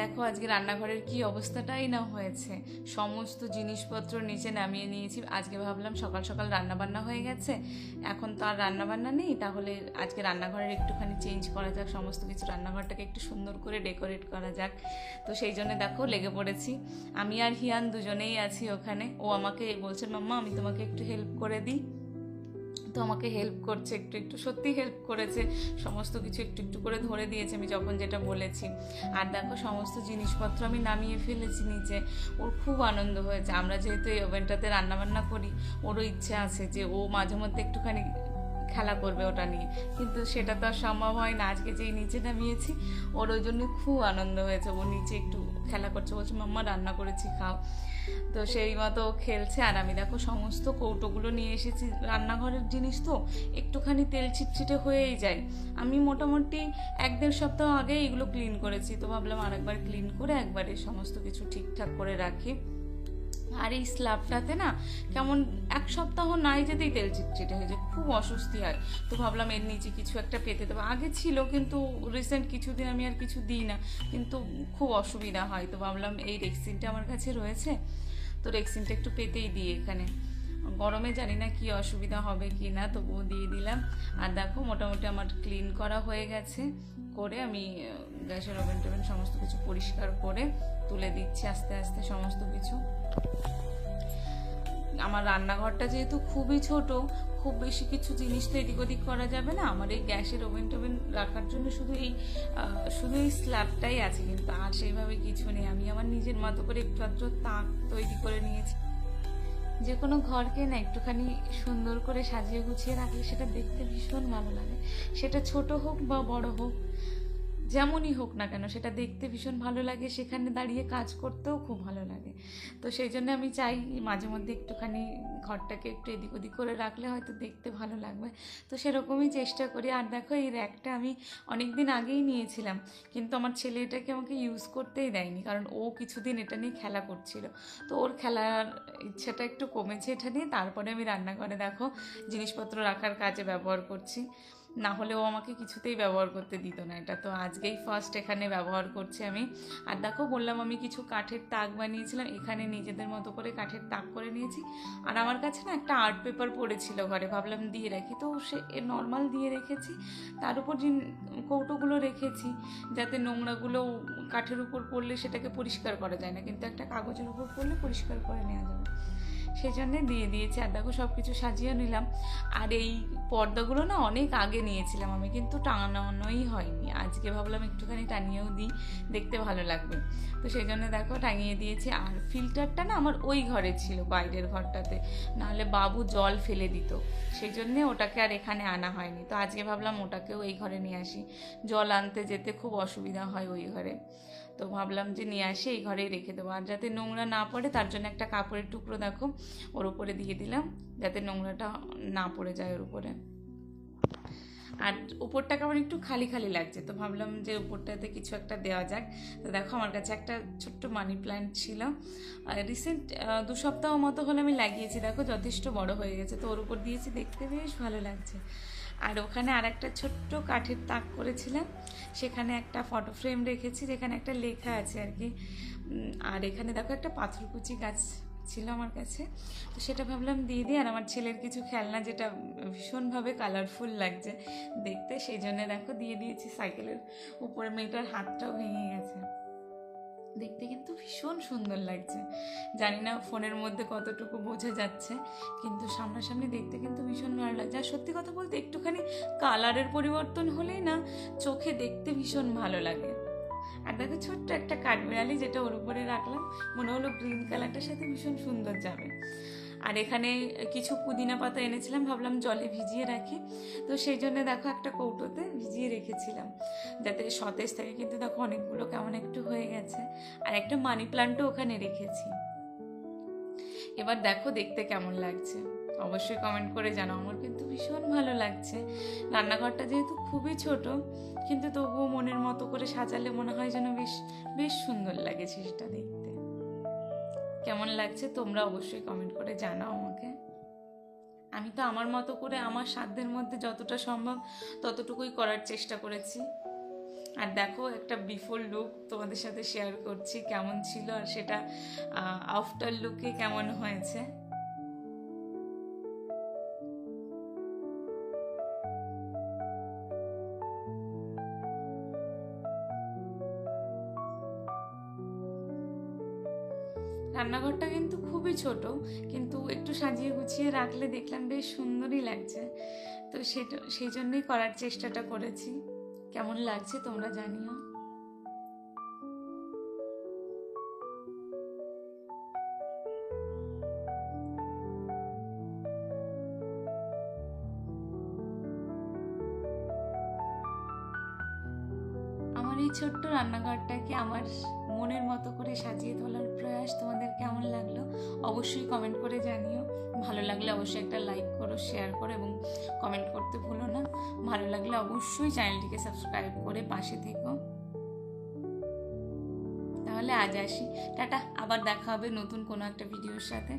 দেখো আজকে রান্নাঘরের কি অবস্থাটাই না হয়েছে। সমস্ত জিনিসপত্র নিচে নামিয়ে নিয়েছি। আজকে ভাবলাম সকাল সকাল রান্না বান্না হয়ে গেছে। এখন তো আর রান্না বান্না নেই। তাহলে আজকে রান্নাঘরের একটুখানি চেঞ্জ করা যাক। সমস্ত কিছু রান্নাঘরটাকে একটু সুন্দর করে ডেকোরেট করা যাক। তো সেই জন্য দেখো লেগে পড়েছি। আমি আর হিয়ান দুজনেই আছি ওখানে। ও আমাকে বলছে, মাম্মা, আমি তোমাকে একটু হেল্প করে দিই। তো আমাকে হেল্প করছে, একটু একটু সত্যি হেল্প করেছে। সমস্ত কিছু একটু একটু করে ধরে দিয়েছে আমি যখন যেটা বলেছি। আর দেখো, সমস্ত জিনিসপত্র আমি নামিয়ে ফেলেছি নিচে ওর খুব আনন্দ হয়েছে। আমরা যেহেতু এই ওভেনটাতে রান্নাবান্না করি, ওরও ইচ্ছে আছে যে ও মাঝে মধ্যে একটুখানি খেলা করবে ওটা নিয়ে। কিন্তু সেটা তো আর সম্ভব হয় না। আজকে যেই নিচে নামিয়েছি, ওর ওই জন্য খুব আনন্দ হয়েছে। ও নিচে একটু খেলা করছে, বলছে, মাম্মা, রান্না করেছি, খাও। তো সেই মতো খেলছে, আর আমি দেখো সমস্ত কৌটোগুলো নিয়ে এসেছি। রান্নাঘরের জিনিস তো একটুখানি তেল ছিটছিটে হয়েই যায়। আমি মোটামুটি এক দেড় সপ্তাহ আগে এগুলো ক্লিন করেছি। তো ভাবলাম আরেকবার ক্লিন করে একবারে সমস্ত কিছু ঠিকঠাক করে রাখি। আর এই স্ল্যাবটাতে না কেমন এক সপ্তাহ নাই যেতেই তেল চিটচিটে হয়ে যায়, খুব অস্বস্তি হয়। তো ভাবলাম এর নিচে কিছু একটা পেতে দেবো। আগে ছিল কিন্তু রিসেন্ট কিছুদিন আমি আর কিছু দিই না, কিন্তু খুব অসুবিধা হয়। তো ভাবলাম এই রেক্সিনটা আমার কাছে রয়েছে, তো রেক্সিনটা একটু পেতেই দিই এখানে। গরমে জানি না কি অসুবিধা হবে কি না, তবুও দিয়ে দিলাম। আর দেখো, মোটামুটি আমার ক্লিন করা হয়ে গেছে। করে আমি গ্যাসের ওভেন টোভেন সমস্ত কিছু পরিষ্কার করে তুলে দিচ্ছি আস্তে আস্তে সমস্ত কিছু। আমার রান্নাঘরটা যেহেতু খুবই ছোট, খুব বেশি কিছু জিনিস তো এদিক ওদিক করা যাবে না। আমার এই গ্যাসের ওভেন টোভেন রাখার জন্য শুধু এই শুধু এই স্ল্যাবটাই আছে, কিন্তু আর সেইভাবে কিছু নেই। আমি আমার নিজের মতো করে একটু আধটু তাক তৈরি করে নিয়েছি। যে কোনো ঘরকে না একটুখানি সুন্দর করে সাজিয়ে গুছিয়ে রাখলে সেটা দেখতে ভীষণ ভালো লাগে। সেটা ছোট হোক বা বড় হোক যেমনই হোক না কেন, সেটা দেখতে ভীষণ ভালো লাগে, সেখানে দাঁড়িয়ে কাজ করতেও খুব ভালো লাগে। তো সেই জন্য আমি চাই মাঝে মধ্যে একটুখানি ঘরটাকে একটু এদিক ওদিক করে রাখলে হয়তো দেখতে ভালো লাগবে। তো সেরকমই চেষ্টা করি। আর দেখো, এই র্যাকটা আমি অনেক দিন আগেই নিয়েছিলাম, কিন্তু আমার ছেলে এটাকে আমাকে ইউজ করতেই দেয়নি, কারণ ও কিছুদিন এটা নিয়ে খেলা করছিল। তো ওর খেলার ইচ্ছাটা একটু কমেছে এটা নিয়ে। তারপরে আমি রান্নাঘরে দেখো, জিনিসপত্র রাখার কাজে ব্যবহার করছি। না হলে ও আমাকে কিছুতেই ব্যবহার করতে দিত না। এটা তো আজকেই ফার্স্ট এখানে ব্যবহার করছি আমি। আর দেখো, বললাম আমি কিছু কাঠের তাক বানিয়েছিলাম। এখানে নিজেদের মতো করে কাঠের তাক করে নিয়েছি। আর আমার কাছে না একটা আর্ট পেপার পড়েছিল ঘরে। ভাবলাম দিয়ে রাখি। তো সে নর্মাল দিয়ে রেখেছি। তার উপর যে কৌটোগুলো রেখেছি, যাতে নোংরাগুলো কাঠের উপর পড়লে সেটাকে পরিষ্কার করা যায় না। কিন্তু একটা কাগজের উপর পড়লে পরিষ্কার করে নেওয়া যাবে। সেই জন্যে দিয়ে দিয়েছি আর দেখো সব কিছু সাজিয়ে নিলাম। আর এই পর্দাগুলো না অনেক আগে নিয়েছিলাম আমি, কিন্তু টাঙানোই হয়নি। আজকে ভাবলাম একটুখানি টানিয়েও দিই, দেখতে ভালো লাগবে। তো সেই জন্য দেখো টাঙিয়ে দিয়েছি। আর ফিল্টারটা না আমার ওই ঘরে ছিল, বাইরের ঘরটাতে। নাহলে বাবু জল ফেলে দিত। সেই জন্যে ওটাকে আর এখানে আনা হয়নি। তো আজকে ভাবলাম ওটাকেও এই ঘরে নিয়ে আসি। জল আনতে যেতে খুব অসুবিধা হয় ওই ঘরে। তো ভাবলাম যে নিয়ে আসি, এই ঘরেই রেখে দেবো। আর যাতে নোংরা না পড়ে, তার জন্য একটা কাপড়ের টুকরো দেখো ওর উপরে দিয়ে দিলাম যাতে নোংরাটা না পড়ে যায় ওর উপরে। আর উপরটা কেমন একটু খালি খালি লাগছে, তো ভাবলাম যে উপরটাতে কিছু একটা দেওয়া যাক। তো দেখো আমার কাছে একটা ছোট্ট মানি প্ল্যান্ট ছিল। রিসেন্ট দু সপ্তাহ মতো হলে আমি লাগিয়েছি, দেখো যথেষ্ট বড় হয়ে গেছে, তো ওর উপর দিয়েছি, দেখতে বেশ ভালো লাগছে। আর ওখানে আর একটা ছোট্ট কাঠের তাক করেছিলাম, সেখানে একটা ফটো ফ্রেম রেখেছি, যেখানে একটা লেখা আছে আর কি। আর এখানে দেখো একটা পাথরকুচি গাছ ছিল আমার কাছে। তো সেটা ভাবলাম দিয়ে দিই, আর আমার ছেলের কিছু খেলনা যেটা ভীষণভাবে কালারফুল লাগছে দেখতে, সেই জন্য দেখো দিয়ে দিয়েছি সাইকেলের উপরে। মেয়েটার হাতটাও ভেঙে গেছে। দেখতে কিন্তু ভীষণ সুন্দর লাগছে। জানি না ফোনের মধ্যে কতটুকু বোঝা যাচ্ছে, কিন্তু সামনাসামনি দেখতে কিন্তু ভীষণ ভালো লাগছে। আর সত্যি কথা বলতে একটুখানি কালারের পরিবর্তন হলেই না, চোখে দেখতে ভীষণ ভালো লাগে। আর দেখো ছোট্ট একটা কাঠবিড়ালি যেটা ওর উপরে রাখলাম। মনে হলো গ্রিন কালারটার সাথে ভীষণ সুন্দর যাবে। আর এখানে কিছু পুদিনা পাতা এনেছিলাম, ভাবলাম জলে ভিজিয়ে রাখি। তো সেই জন্য দেখো একটা কৌটোতে ভিজিয়ে রেখেছিলাম। যাতে সতেজ থাকে। কিন্তু দেখো অনেকগুলো কেমন একটু হয়ে গেছে। আর একটা মানি প্লান্টও ওখানে রেখেছি। এবার দেখো দেখতে কেমন লাগছে। অবশ্যই কমেন্ট করে জানাও। আমার কিন্তু ভীষণ ভালো লাগছে। রান্নাঘরটা যেহেতু খুবই ছোট, কিন্তু তবুও মনের মতো করে সাজালে মনে হয় যেন বেশ বেশ সুন্দর লাগে সেটা দেখতে। কেমন লাগছে তোমরা অবশ্যই কমেন্ট করে জানাও আমাকে। আমি তো আমার মতো করে আমার সাধ্যের মধ্যে যতটা সম্ভব ততটুকুই করার চেষ্টা করেছি। আর দেখো একটা বিফোর লুক তোমাদের সাথে শেয়ার করছি, কেমন ছিল আর সেটা আফটার লুকে কেমন হয়েছে। রান্নাঘরটা কিন্তু খুবই ছোট, কিন্তু একটু সাজিয়ে গুছিয়ে রাখলে দেখলাম বেশ সুন্দরই লাগছে। তো সেটা, সেই জন্যই করার চেষ্টাটা করেছি। কেমন লাগছে তোমরা জানিও। আমার এই ছোট্ট রান্নাঘরটাকে আমার মনের মতো করে সাজিয়ে তোলার প্রয়াস তোমাদের কেমন লাগল অবশ্যই কমেন্ট করে জানিও। ভালো লাগলে অবশ্যই একটা লাইক করো শেয়ার করো এবং কমেন্ট করতে ভুলো না। ভালো লাগলে অবশ্যই চ্যানেলটিকে সাবস্ক্রাইব করে পাশে থেকো। তাহলে আজ আসি। টাটা, আবার দেখা হবে নতুন কোনো একটা ভিডিওর সাথে।